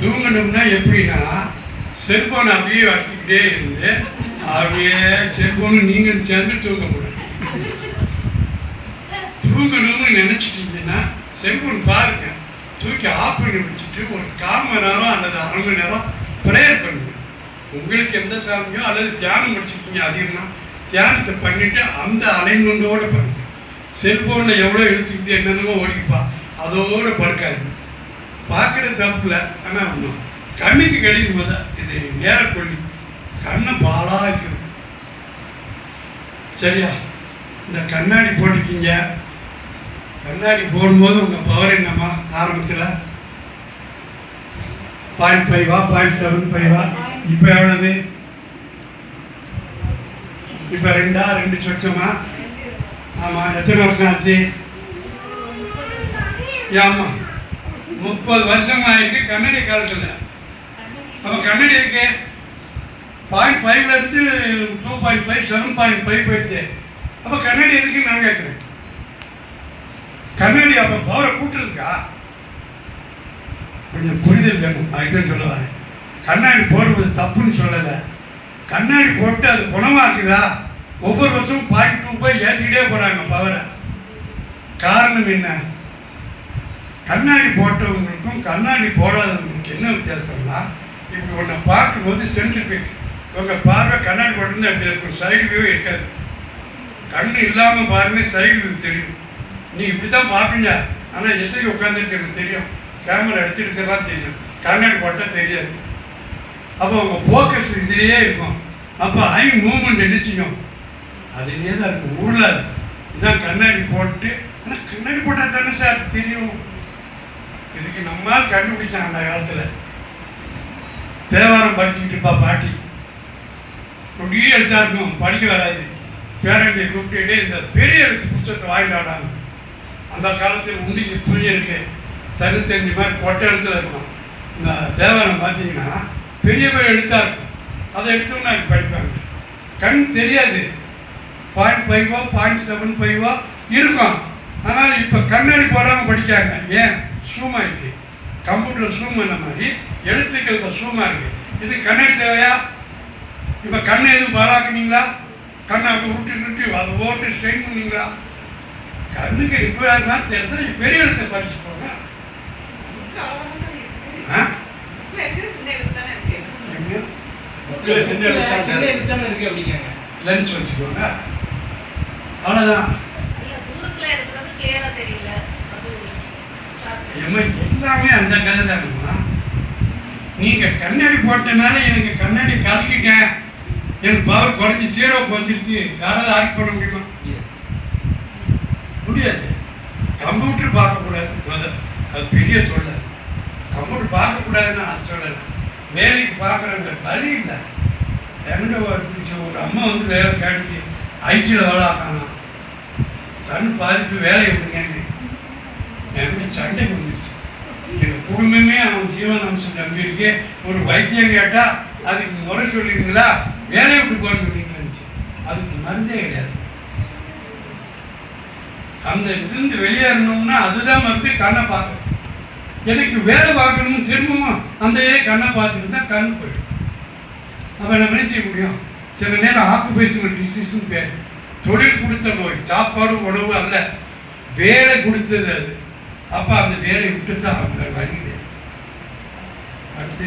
தூங்கணும்னா எப்படின்னா செல்போன் அப்படியே அடிச்சுக்கிட்டே இருந்து அப்படியே செல்போன் நீங்கள் சேர்ந்து தூங்கக்கூடாது. தூங்கணும்னு நினச்சிட்டீங்கன்னா செல்போன் பாருங்க தூக்கி ஆஃப் பண்ணி வச்சுட்டு ஒரு கால் மணி நேரம் அல்லது அரை மணி நேரம் ப்ரேயர் பண்ணுங்க. உங்களுக்கு எந்த சாமியோ அல்லது தியானம் படிச்சிருக்கீங்க அதிகமாக தியானத்தை பண்ணிவிட்டு அந்த அலைன்மெண்டோட பண்ணுங்க. செல்போனில் எவ்வளோ எடுத்துக்கிட்டு என்னென்னமோ ஓடிப்பா அதோட பார்க்காது. பார்க்குறது தப்பு ஆனால் கண்ணுக்கு கிடைக்கும் போது? இது நேர கொல்லி கண்ணை பாலாக்கும் சரியா? இந்த கண்ணாடி போட்டிருக்கீங்க. கண்ணாடி போடும்போது உங்கள் பவர் என்னம்மா? ஆரம்பத்தில்? பாயிண்ட் ஃபைவா பாயிண்ட் செவன் ஃபைவா இப்போ எவ்வளவு? இப்போ ரெண்டா? ரெண்டு சொச்சமா? ஆமாம் எத்தனை வருஷம் ஆச்சு? ஆமாம் முப்பது வருஷம் ஆயிருக்கு கண்ணாடி காலத்தில் அப்போ கண்ணாடி இருக்கு பாயிண்ட் ஃபைவ்லேருந்து two point five seven point five போயிடுச்சு. அப்போ கண்ணாடி எதுக்கு நான் கேட்குறேன் கண்ணாடி அப்போ பவரை கூட்டிருக்கா கொஞ்சம் புரிதல் வேணும். அதுதான் சொல்ல வரேன். கண்ணாடி போடுவது தப்புன்னு சொல்லலை. கண்ணாடி போட்டு அது குணமாக்குதா? ஒவ்வொரு வருஷமும் பாயிண்ட் டூ போய் ஏற்றிக்கிட்டே போகிறாங்க பவரை காரணம் என்ன? கண்ணாடி போட்டவங்களுக்கும் கண்ணாடி போடாதவங்களுக்கும் என்ன வித்தியாசம்னா இப்படி ஒன்றை பார்க்கும்போது சென்ட்ரிபிக் இவங்க பார்வை கண்ணாடி போட்டிருந்தா எப்படி இருக்கும். சைடு வியூ இருக்காது. கண் இல்லாமல் பாருங்க சைடு வியூ தெரியும். நீ இப்படி தான் பார்ப்பீங்க. ஆனால் இசை உட்காந்துருக்கு எனக்கு தெரியும். கேமரா எடுத்துருக்கலாம் தெரியும். கண்ணாடி போட்டால் தெரியாது. அப்போ உங்கள் ஃபோக்கஸ் இதுலேயே இருக்கும். அப்போ ஐ மூமெண்ட் என்ன செய்யும்? அதுலேயே தான் இருக்கும். ஊழல் இதான் கண்ணாடி போட்டு ஆனால் கண்ணாடி போட்டால் தானே சார் தெரியும். இன்னைக்கு நம்மால் கண்டுபிடிச்சாங்க அந்த காலத்தில். தேவாரம் படிச்சுக்கிட்டு இருப்பா பாட்டி. அப்படியே எழுத்தா இருக்கும் படிக்க வராது. பேரண்டியை கூப்பிட்டுட்டே இந்த பெரிய எழுத்து புத்தகத்தை வாங்கிட்டு அந்த காலத்தில் உண்டிக்கு புரிய இருக்கு. தனித்தஞ்சு மாதிரி கொட்டை எழுத்துல இருக்கும். இந்த தேவாரம் பார்த்தீங்கன்னா பெரிய பெரிய எழுத்தாக இருக்கும். அதை எடுத்தோம்னா எனக்கு படிப்பாங்க. கண் தெரியாது. பாயிண்ட் ஃபைவோ பாயிண்ட் செவன் ஃபைவோ இருக்கும். ஆனால் இப்போ கண்ணாடி போடாமல் படிக்காங்க. ஏன்? சூமா இருக்கு கம்ப்யூட்டர் சூம் பண்ண மாதிரி எழுத்துக்கள் இப்போ சூமா இருக்கு. இது கண்ணாடி தேவையா? இப்போ கண்ணை எதுவும் பாலாக்குனீங்களா கண்ணை அப்படி விட்டு விட்டு அதை ஓட்டு ஸ்ட்ரெயின் பண்ணீங்களா கண்ணுக்கு ரிப்பேர் இருந்தாலும் தெரிஞ்சா பெரிய எழுத்தை படிச்சு போங்க ஆ? சின்ன எழுத்து தானே இருக்கு? தான் தானே அப்படிங்காங்க. லென்ஸ் வச்சுக்கோங்க. அவ்வளோதான் ஏம்மா, எல்லாமே அந்த கதை தானுமா நீங்கள் கண்ணாடி போட்டனால எனக்கு கண்ணாடி கலக்கிட்டேன். எனக்கு பவர் குறைஞ்சி சீரோக்கு வந்துருச்சு. யாராவது ஆக்ட் பண்ண முடியுமா? முடியாது. கம்ப்யூட்டர் பார்க்கக்கூடாது. முதல்ல அது பெரிய தொல்லை. கம்ப்யூட்டர் பார்க்கக்கூடாதுன்னு அது சொல்லலை. வேலைக்கு பார்க்குறவங்க வழி இல்லை. பிடிச்ச ஒரு அம்மா வந்து வேலை கேட்டுச்சு ஐடியில் வேலை ஆக்கானா கண் பாதிப்பு வேலையை விடுங்க எனக்கு சண்டைக்கு வந்துடுச்சு எங்கள் குடும்பமே அவன் ஜீவனாம்சம் நம்பியிருக்கு ஒரு வைத்தியம் கேட்டால் அதுக்கு முறை சொல்லிடுங்களா வேலையை விட்டு போகணுன்னு இருந்துச்சு அதுக்கு மருந்தே கிடையாது. அந்த இதுலேருந்து வெளியேறணும்னா அதுதான் மருந்து கண்ணை பார்க்கணும். எனக்கு வேலை பார்க்கணும்னு திரும்பவும் அந்த கண்ணை பார்த்துட்டு தான் கண் போயிடும். அப்போ நம்ம என்ன செய்ய முடியும்? சில நேரம் ஆக்குபேஷனல் டிசீஸ்னு பேர். தொழில் கொடுத்த நோய் சாப்பாடு உணவு அல்ல. வேலை கொடுத்தது அது. அப்போ அந்த வேலையை விட்டு அவங்க வழியில. அடுத்து